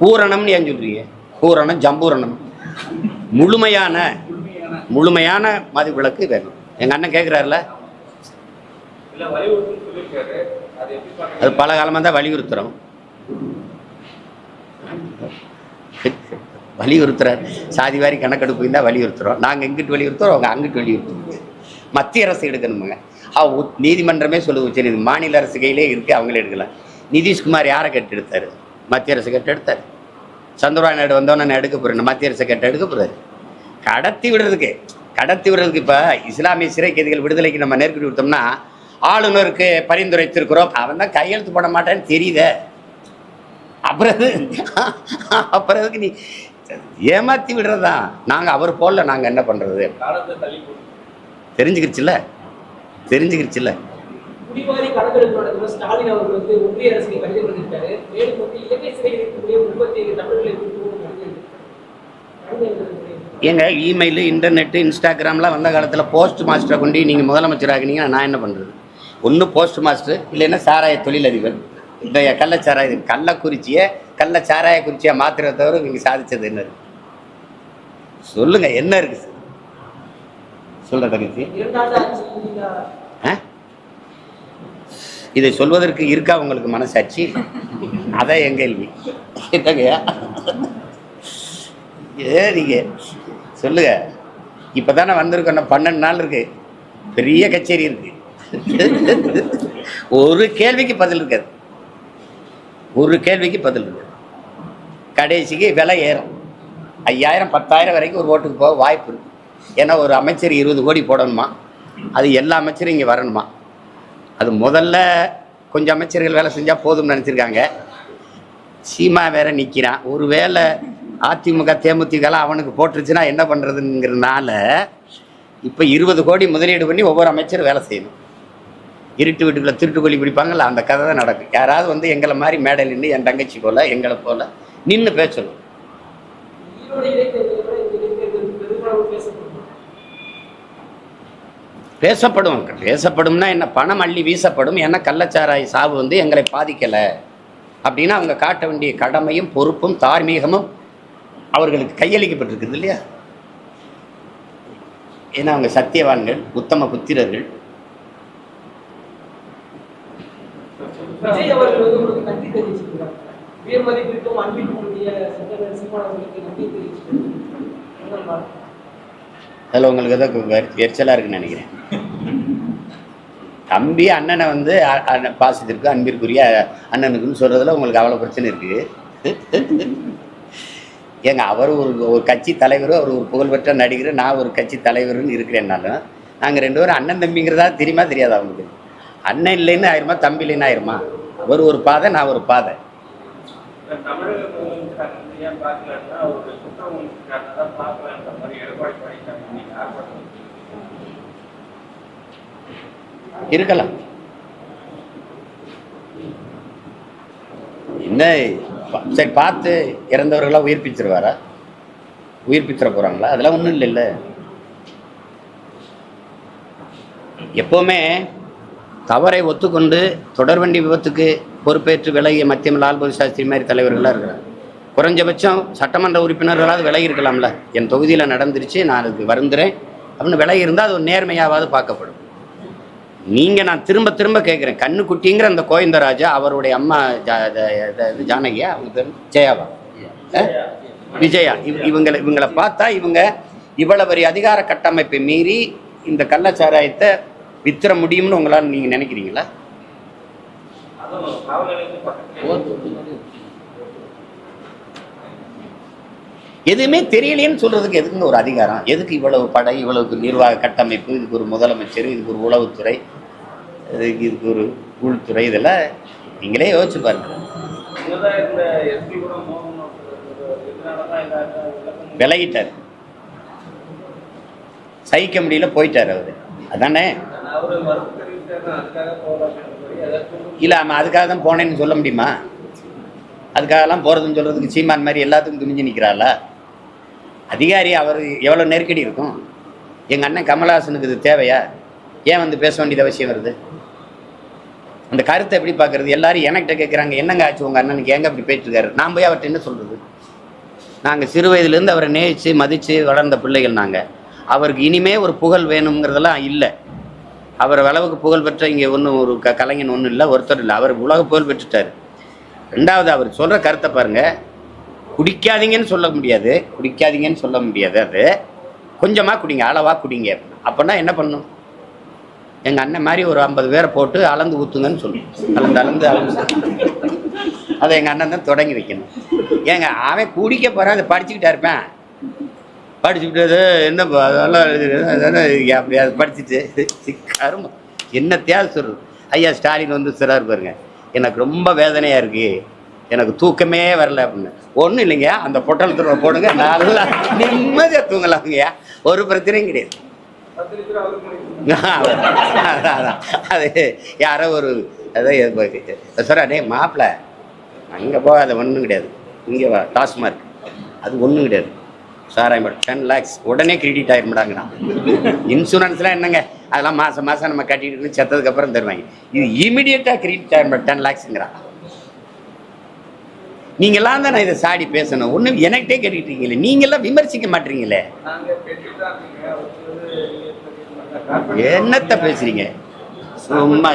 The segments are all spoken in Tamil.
பூரணம்னு ஏன் சொல்றீங்க? பூரணம் ஜம்பூரணம். முழுமையான முழுமையான மது விளக்கு வேணும். எங்கள் அண்ணன் கேட்குறாருல அது பல காலமாக தான் வலியுறுத்துறோம். வலியுறுத்துறாரு. சாதி வாரி கணக்கெடுப்பு இருந்தால் வலியுறுத்துறோம். நாங்கள் எங்கிட்டு வலியுறுத்துறோம்? அவங்க அங்கிட்டு வலியுறுத்துறோம். மத்திய அரசு எடுக்கணுமுங்க. அவ நீதிமன்றமே சொல்லுது. சரி மாநில அரசு கையிலே இருக்கு அவங்களே எடுக்கலாம். நிதிஷ்குமார் யாரை கேட்டு எடுத்தார் மத்திய அரசு கேட்டு எடுத்தார் சந்திரபாபு நாயுடு வந்தோன்னே நான் எடுக்க போறேன். மத்திய அரசு கேட்டு எடுக்க போறாரு. கடத்தி விடுறதுக்கு கடத்தி விடுறதுக்கு இப்போ இஸ்லாமிய சிறை கைதிகள் விடுதலைக்கு நம்ம நெருக்கடி கொடுத்தோம்னா ஆளுநருக்கு பரிந்துரைத்திருக்கிறோம். அவன் தான் கையெழுத்து போட மாட்டேன்னு தெரியுதே. அப்புறம்? அப்புறம் எதுக்கு நீ ஏமாத்தி விடுறதுதான் நாங்கள் அவர் போடல நாங்கள் என்ன பண்ணுறது காலத்தை தள்ளி குடிவாரி கணக்கெடுப்பு நடத்தும் ஸ்டாலின் அவர்கள் வந்து ஒன்றிய அரசுக்கு கடிதம் எழுதியிருக்காரு மேலும் வந்து இலங்கை சிறையில் இருக்கக்கூடிய முப்பத்தி ஏழு தமிழர்களை ஏங்க இமெயில் இன்டர்நெட்டு இன்ஸ்டாகிராம்லாம் வந்த காலத்தில் போஸ்ட் மாஸ்டரை கொண்டு நீங்கள் முதலமைச்சர் ஆகினீங்கன்னா நான் என்ன பண்ணுறது ஒன்று போஸ்ட் மாஸ்டர் இல்லைன்னா சாராய தொழிலதிபர். இந்த கள்ளச்சாராய கள்ளக்குறிச்சியை கள்ளச்சாராய குறிச்சியை மாத்திரத்தை தவிர இவங்க சாதிச்சது என்ன இருக்கு? சொல்லுங்க என்ன இருக்கு? சொல்ற தங்கச்சி. இதை சொல்வதற்கு இருக்கா உங்களுக்கு மனசாட்சி? அதான் என் கேள்வி. என்னங்கய்யா ஏறிங்க சொல்லுங்க. இப்பதானே வந்திருக்கோம் இன்னும் பன்னெண்டு நாள் இருக்கு. பெரிய கச்சேரி இருக்கு. ஒரு கேள்விக்கு பதில் இருக்காது. ஒரு கேள்விக்கு பதில் இருக்கு கடைசிக்கு விலை ஏறும். ஐயாயிரம் பத்தாயிரம் வரைக்கும் ஒரு ஓட்டுக்கு போக வாய்ப்பு இருக்கு. ஏன்னா ஒரு அமைச்சர் இருபது கோடி போடணுமா? அது எல்லா அமைச்சரும் இங்கே வரணுமா? அது முதல்ல கொஞ்சம் அமைச்சர்கள் வேலை செஞ்சால் போதும்னு நினச்சிருக்காங்க. சீமா வேற நிற்கிறான் ஒருவேளை அதிமுக தேமுதிகலாம் அவனுக்கு போட்டுருச்சுன்னா என்ன பண்ணுறதுங்கிறதுனால இப்போ இருபது கோடி முதலீடு பண்ணி ஒவ்வொரு அமைச்சரும் வேலை செய்யணும். இருட்டு வீட்டுக்குள்ள திருட்டுக்கொல்லி பிடிப்பாங்கல்ல அந்த கதை தான் நடக்கும். யாராவது வந்து எங்களை மாதிரி மேடை நின்று என் தங்கச்சி போல எங்களை போல நின்று பேசணும். பேசப்படும். பேசப்படும்னா என்ன? பணம் அள்ளி வீசப்படும். ஏன்னா கள்ளச்சாராய சாவு வந்து எங்களை பாதிக்கலை. அப்படின்னா அவங்க காட்ட வேண்டிய கடமையும் பொறுப்பும் தார்மீகமும் அவர்களுக்கு கையளிக்கப்பட்டிருக்குது இல்லையா? ஏன்னா அவங்க சத்தியவான்கள் உத்தம புத்திரர்கள். விஜய் அதில் உங்களுக்கு ஏதோ எரிச்சலாக இருக்குன்னு நினைக்கிறேன். தம்பி அண்ணனை வந்து அண்ணன் பாசத்திற்கு அன்பிற்குரிய அண்ணனுக்குன்னு சொல்கிறதுல உங்களுக்கு அவ்வளோ பிரச்சனை இருக்குது ஏங்க அவர் ஒரு ஒரு கட்சி தலைவர் அவர் ஒரு புகழ்பெற்ற நடிகர் நான் ஒரு கட்சி தலைவர்னு இருக்கிறேன்னாலும் நாங்கள் ரெண்டு பேரும் அண்ணன் தம்பிங்கிறதா தெரியுமா தெரியாதா அவங்களுக்கு அண்ணன் இல்லைன்னு ஆயிருமா தம்பி இல்லைன்னு ஆயிருமா? அவர் ஒரு பாதை நான் ஒரு பாதை. தமிழக முதலமைச்சர் ஏன் பார்க்கலன்னா தான் மாதிரி எடப்பாடி பழனிசாமி இன்னைக்கு ஆர்ப்பாட்டம் இருக்கலாம். என்ன சரி பார்த்து இறந்தவர்களாக உயிர்ப்பிச்சிருவாரா உயிர்ப்பிச்சிட போகிறாங்களா அதெல்லாம் ஒன்றும் இல்லைல்ல. எப்போவுமே தவறை ஒத்துக்கொண்டு தொடர்வண்டி விபத்துக்கு பொறுப்பேற்று விலகிய மத்தியம் லால்பூர் சாஸ்திரி மாதிரி தலைவர்களாக இருக்கிறார் குறைஞ்சபட்சம் சட்டமன்ற உறுப்பினர்களாவது விலகி இருக்கலாம்ல என் தொகுதியில் நடந்துருச்சு நான் அதுக்கு வருந்துறேன். அப்படின்னு விலகி இருந்தால் அது ஒரு நேர்மையாவது பார்க்கப்படும். நீங்கள் நான் திரும்ப திரும்ப கேட்குறேன் கண்ணுக்குட்டிங்கிற அந்த கோவிந்தராஜா அவருடைய அம்மா ஜா- இது ஜானகியா? அவங்க பேர் ஜெயாவா? விஜயா. இவ் இவங்களை இவங்களை பார்த்தா இவங்க இவ்வளவு பெரிய அதிகார கட்டமைப்பை மீறி இந்த கள்ளச்சாராயத்தை வித்துற முடியும்னு உங்களால் நீங்கள் நினைக்கிறீங்களா? எதுவுமே தெரியலையேன்னு சொல்றதுக்கு எதுக்குங்க ஒரு அதிகாரம்? எதுக்கு இவ்வளவு படை இவ்வளவு நிர்வாக கட்டமைப்பு இதுக்கு ஒரு முதலமைச்சர் இதுக்கு ஒரு உளவுத்துறை இதுக்கு இதுக்கு ஒரு உள்துறை இதெல்லாம் நீங்களே யோசிச்சு பாருங்க. விலகிட்டார். சகிக்க முடியல போயிட்டார் அவர். அதானே? இல்லை ஆமாம் அதுக்காக தான் போனேன்னு சொல்ல முடியுமா? அதுக்காகலாம் போகிறதுன்னு சொல்கிறதுக்கு சீமான் மாதிரி எல்லாத்துக்கும் துணிஞ்சு நிற்கிறாளா அதிகாரி அவர் எவ்வளோ நெருக்கடி இருக்கும்? எங்கள் அண்ணன் கமல்ஹாசனுக்கு இது தேவையா? ஏன் வந்து பேச வேண்டியது அவசியம் வருது? அந்த கருத்தை எப்படி பார்க்குறது? எல்லாரும் என்கிட்ட கேட்குறாங்க என்னங்க ஆச்சு உங்கள் அண்ணனுக்கு? எங்கே அப்படி போயிட்டுருக்காரு? நான் போய் அவர்கிட்ட என்ன சொல்கிறது நாங்கள் சிறு வயதுலேருந்து அவரை நேயிச்சு மதித்து வளர்ந்த பிள்ளைகள் நாங்கள் அவருக்கு இனிமே ஒரு புகழ் வேணுங்கிறதெல்லாம் இல்லை. அவர் அளவுக்கு புகழ் பெற்ற இங்கே ஒன்றும் ஒரு க கலைஞன் ஒன்றும் இல்லை ஒருத்தர் இல்லை. அவர் உலக புகழ் பெற்றுட்டார். ரெண்டாவது அவர் சொல்கிற கருத்தை பாருங்கள் குடிக்காதீங்கன்னு சொல்ல முடியாது. குடிக்காதீங்கன்னு சொல்ல முடியாது அது. கொஞ்சமாக குடிங்க அளவாக குடிங்க. அப்படின்னா என்ன பண்ணும்? எங்கள் அண்ணன் மாதிரி ஒரு ஐம்பது பேரை போட்டு அளந்து ஊற்றுங்கன்னு சொல்லணும் அளந்து அளந்து அளந்து. அதை எங்கள் அண்ணன் தான் தொடங்கி வைக்கணும். ஏங்க அவன் குடிக்க போகிறான் அதை படிச்சுக்கிட்டா இருப்பேன். படிச்சுக்கிட்டு அது என்ன அதெல்லாம் எழுதுறது, அதெல்லாம் அதை படிச்சுட்டு கருமம் என்னத்தையாவது சொல்கிறது ஐயா ஸ்டாலின் வந்து சிறார் பாருங்க எனக்கு ரொம்ப வேதனையாக இருக்கு. எனக்கு தூக்கமே வரல அப்படின்னு. ஒன்றும் இல்லைங்க அந்த பொட்டல் பொட்டலத்தில் போடுங்க நல்லா நிம்மதியாக தூங்கலாங்கய்யா ஒரு பிரச்சனையும் கிடையாது. அதான். அது யாரோ ஒரு அதான் சார் அடே மாப்பிள்ள அங்கே போகாத ஒன்றும் கிடையாது. இங்கே வா டாஸ்மார்க் அது ஒன்றும் கிடையாது. சாராயம் மட்டும் டென் லேக்ஸ் உடனே கிரெடிட் ஆயிருமாடாங்கண்ணா இன்சூரன்ஸ்லாம் என்னங்க? அதெல்லாம் மாதம் மாதம் நம்ம கட்டிட்டு செத்ததுக்கப்புறம் தருவாங்க. இது இமீடியட்டாக கிரெடிட் ஆயிரும் டென் லேக்ஸுங்கிறான் நீங்களாம் தான் நான் இதை சாடி பேசணும். ஒன்றும் எனக்கிட்டே கேட்டுக்கிட்டு இருக்கீங்களே. நீங்களாம் விமர்சிக்க மாட்டீங்களே. என்னத்த பேசுறீங்க? சும்மா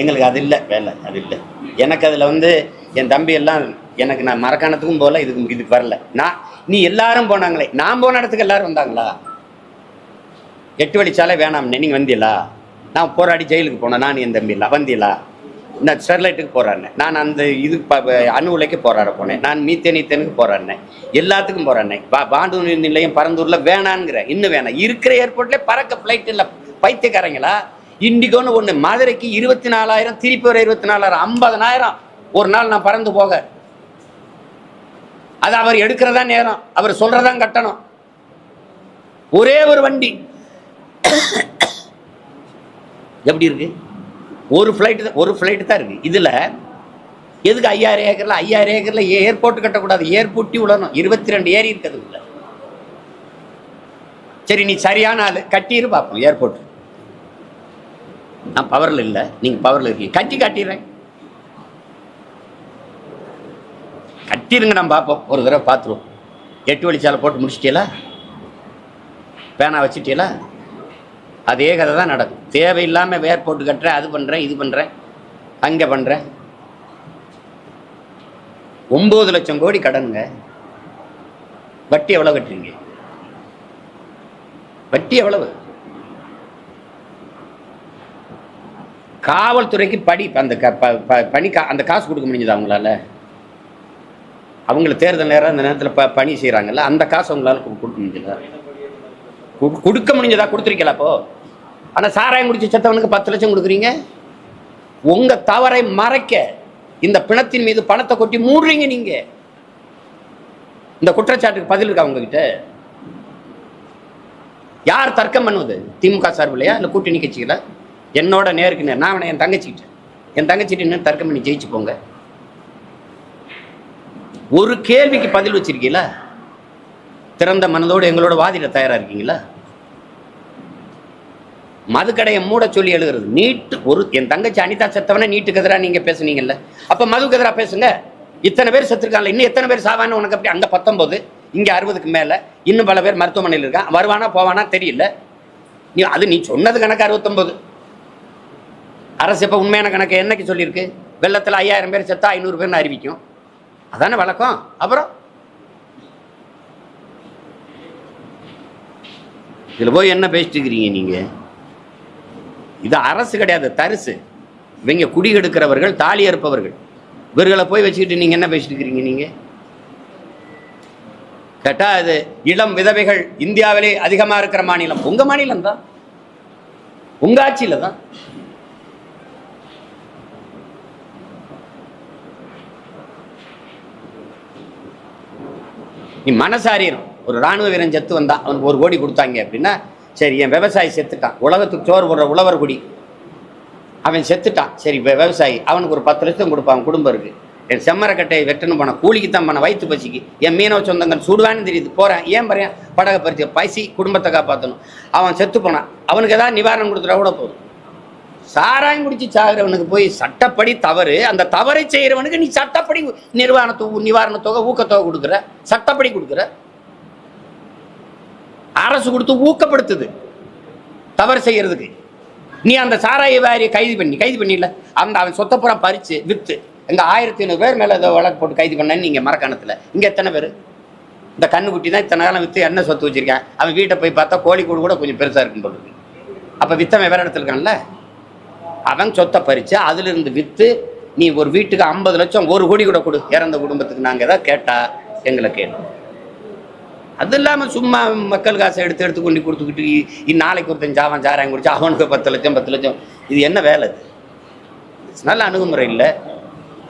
எங்களுக்கு அது இல்லை வேலை அது இல்லை. எனக்கு அதில் வந்து என் தம்பி எல்லாம் எனக்கு நான் மரக்காணத்துக்கும் போகல இதுக்கு இதுக்கு வரல. நான் நீ எல்லாரும் போனாங்களே நான் போன இடத்துக்கு எல்லாரும் வந்தாங்களா? எட்டு வழிச்சாலை வேணாம்னே நீங்கள் வந்தீங்களா? நான் போராடி ஜெயிலுக்கு போனேன் நான் என் தம்பி வந்தீங்களா? நான் ஸ்டெர்லைட்டுக்கு போராடினேன். நான் அந்த இது அணு உலைக்கு போராட போனேன். நான் மீத்தேன் ஈத்தேனுக்கு போராடினேன். எல்லாத்துக்கும் போராடினேன். பா பாண்டூர் நிலையம் பரந்தூரில் வேணான்ங்கிறேன் இன்னும் வேணாம். இருக்கிற ஏர்போர்ட்லேயே பறக்க ஃப்ளைட் இல்லை பைத்தியக்காரங்களா? இண்டிகோன்னு ஒன்று மதுரைக்கு இருபத்தி நாலாயிரம் திருப்பி ஒரு இருபத்தி நாலாயிரம் ஐம்பதனாயிரம். ஒரு நாள் நான் பறந்து போக. அது அவர் எடுக்கிறதா நேரம். அவர் சொல்றதான் கட்டணம். ஒரே ஒரு வண்டி. எப்படி இருக்கு? ஒரு ஃப்ளைட்டு ஒரு ஃப்ளைட்டு தான் இருக்கு. இதில் எதுக்கு ஐயாயிரம் ஏக்கரில்? ஐயாயிரம் ஏக்கரில் ஏர்போர்ட் கட்டக்கூடாது. ஏர்போர்ட்டி விடணும் இருபத்தி ரெண்டு ஏரி இருக்குது உள்ள. சரி நீ சரியான ஆள். கட்டியிரு பார்ப்போம். ஏர்போர்ட் நான் பவர்ல இல்லை. நீங்க பவர்ல இருக்கீங்க. கட்டி காட்டிடுறேன். கட்டிருங்க நம்ம பார்ப்போம். ஒரு தடவை பார்த்துருவோம். எட்டு வழிச்சாலை போட்டு முடிச்சிட்டீங்களா பேனா வச்சுட்டீங்களா அதே கதை தான் நடக்கும். தேவையில்லாமல் வேர் போட்டு கட்டுறேன் அது பண்ணுறேன் இது பண்ணுறேன் அங்கே பண்ணுறேன் ஒம்பது லட்சம் கோடி கடனுங்க. வட்டி எவ்வளோ கட்டுறீங்க? வட்டி எவ்வளவு? காவல்துறைக்கு படி அந்த க- ப- ப- பணி கா அந்த காசு கொடுக்க முடிஞ்சதா அவங்களால? அவங்கள தேர்தல் நேரம் அந்த நேரத்தில் ப பணி செய்கிறாங்கல்ல அந்த காசு அவங்களால கொடுக்க முடிஞ்சதா? கு- கொடுக்க முடிஞ்சதா? கொடுத்துருக்கல அப்போ? ஆனால் சாராயம் குடிச்சு செத்தவனுக்கு பத்து லட்சம் கொடுக்குறீங்க? உங்கள் தவறை மறைக்க இந்த பிணத்தின் மீது பணத்தை கொட்டி மூடுறீங்க நீங்கள் இந்த குற்றச்சாட்டுக்கு பதில் இருக்கா உங்ககிட்ட? யார் தர்க்கம் பண்ணுவது? திமுக சார்பில்லையா? இல்லை கூட்டணி கட்சிகளா? என்னோட நேருக்கு நேர். நான் அவனை என் தங்கச்சிக்கிட்ட என் தங்கச்சிட்டு இன்னும் தர்க்கம் பண்ணி ஜெயிச்சு போங்க. ஒரு கேள்விக்கு பதில் வச்சிருக்கீங்களா? திறந்த மனதோடு எங்களோட வாதிட தயாரா இருக்கீங்களா? மதுக்கடையை மூட சொல்லி எழுதுறது. நீட்டு ஒரு என் தங்கச்சி அனிதா செத்தவன நீட்டுக்கு எதிராக நீங்க பேசுனீங்கல்ல. அப்ப மதுக்கு எதிராக பேசுங்க. இத்தனை பேர் செத்துருக்காங்கல்ல இன்னும் எத்தனை பேர் சாவான்னு உனக்கு அப்படி அந்த பத்தொன்பது இங்க அறுபதுக்கு மேல இன்னும் பல பேர் மருத்துவமனையில் இருக்கான். வருவானா போவானா தெரியல. நீ அது நீ சொன்னது கணக்கு அறுபத்தொன்பது அரசு இப்போ உண்மையான கணக்கு என்னைக்கு சொல்லியிருக்கு? வெள்ளத்தில் ஐயாயிரம் பேர் செத்தா ஐநூறு பேர்னு அறிவிக்கும். அதானே வழக்கம்? அப்புறம்? இதில் போய் என்ன பேசிட்டு இருக்கிறீங்க நீங்கள் இது அரசு கிடையாது தரிசு. இவங்க குடி எடுக்கிறவர்கள் தாலி அறுப்பவர்கள். இவர்களை போய் வச்சுக்கிட்டு நீங்கள் என்ன பேசிட்டு இருக்கிறீங்க நீங்கள் கேட்டா அது இளம் விதவைகள் இந்தியாவிலே அதிகமாக இருக்கிற மாநிலம். உங்கள் மாநிலம் தான் உங்கள் ஆட்சியில் தான் நீ மனசாரியம் ஒரு ராணுவ வீரன் செத்து வந்தான் அவனுக்கு ஒரு கோடி கொடுத்தாங்க அப்படின்னா சரி என் விவசாயி செத்துட்டான். உலகத்துக்கு சோறு போடுற உழவர் குடி. அவன் செத்துட்டான். சரி இப்போ விவசாயி. அவனுக்கு ஒரு பத்து லட்சம் கொடுப்பான் குடும்பம் இருக்கு. என் செம்மரக்கட்டையை வெட்டணும் போனேன் கூலிக்கு தான் பண்ண வயிற்று பசிக்கு. என் மீனவ சொந்தங்கள் சுடுவான்னு தெரியுது. போகிறேன் ஏன் பறையன் படகை பறிச்சு பசி குடும்பத்தை காப்பாற்றணும் அவன் செத்து போனான். அவனுக்கு ஏதாவது நிவாரணம் கொடுத்துட்டா கூட போதும். சாராயம் குடிச்சு சாகிறவனுக்கு போய் சட்டப்படி தவறு அந்த தவறை செய்கிறவனுக்கு நீ சட்டப்படி நிர்வாண தொகை நிவாரண தொகை ஊக்கத்தொகை கொடுக்குற. சட்டப்படி கொடுக்குற. அரசு கொடுத்து ஊக்கப்படுத்துது. தவறு செய்கிறதுக்கு நீ அந்த சாராய வாரியை கைது பண்ணி கைது பண்ணிடல அந்த அவன் சொத்தப்புறம் பறித்து விற்று எங்க ஆயிரத்தி ஐநூறு பேர் மேலே ஏதோ வழக்கு போட்டு கைது பண்ணேன்னு நீங்கள் மரக்கணத்தில். இங்கே எத்தனை பேர்? இந்த கண்ணுக்குட்டி தான் இத்தனை காலம் விற்று என்ன சொத்து வச்சிருக்கேன். அவன் வீட்டை போய் பார்த்தா கோழிக்கூடு கூட கொஞ்சம் பெருசாக இருக்குன்னு சொல்லுது. அப்போ வித்தவன் வேறு இடத்துல இருக்கான்ல? அவன் சொத்தை பறிச்சு அதுல இருந்து வித்து நீ ஒரு வீட்டுக்கு ஐம்பது லட்சம் ஒரு கோடி கூட கொடு இறந்த குடும்பத்துக்கு நாங்க ஏதாவது கேட்டா எங்களை கேட்டு அது இல்லாமல் சும்மா மக்கள் காசை எடுத்து எடுத்து கொண்டு கொடுத்துக்கிட்டு இ- நாளைக்கு ஒருத்தன் ஜாவன் சாராயம் குடிச்சு அவனுக்கு பத்து லட்சம் பத்து லட்சம். இது என்ன வேலை இது? நல்ல அணுகுமுறை இல்லை.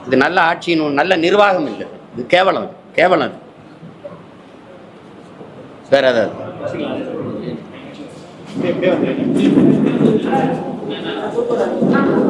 இது நல்ல ஆட்சியின் நல்ல நிர்வாகம் இல்லை. இது கேவலம் கேவலம் இது வேற ஏதாவது? 啊，对对对。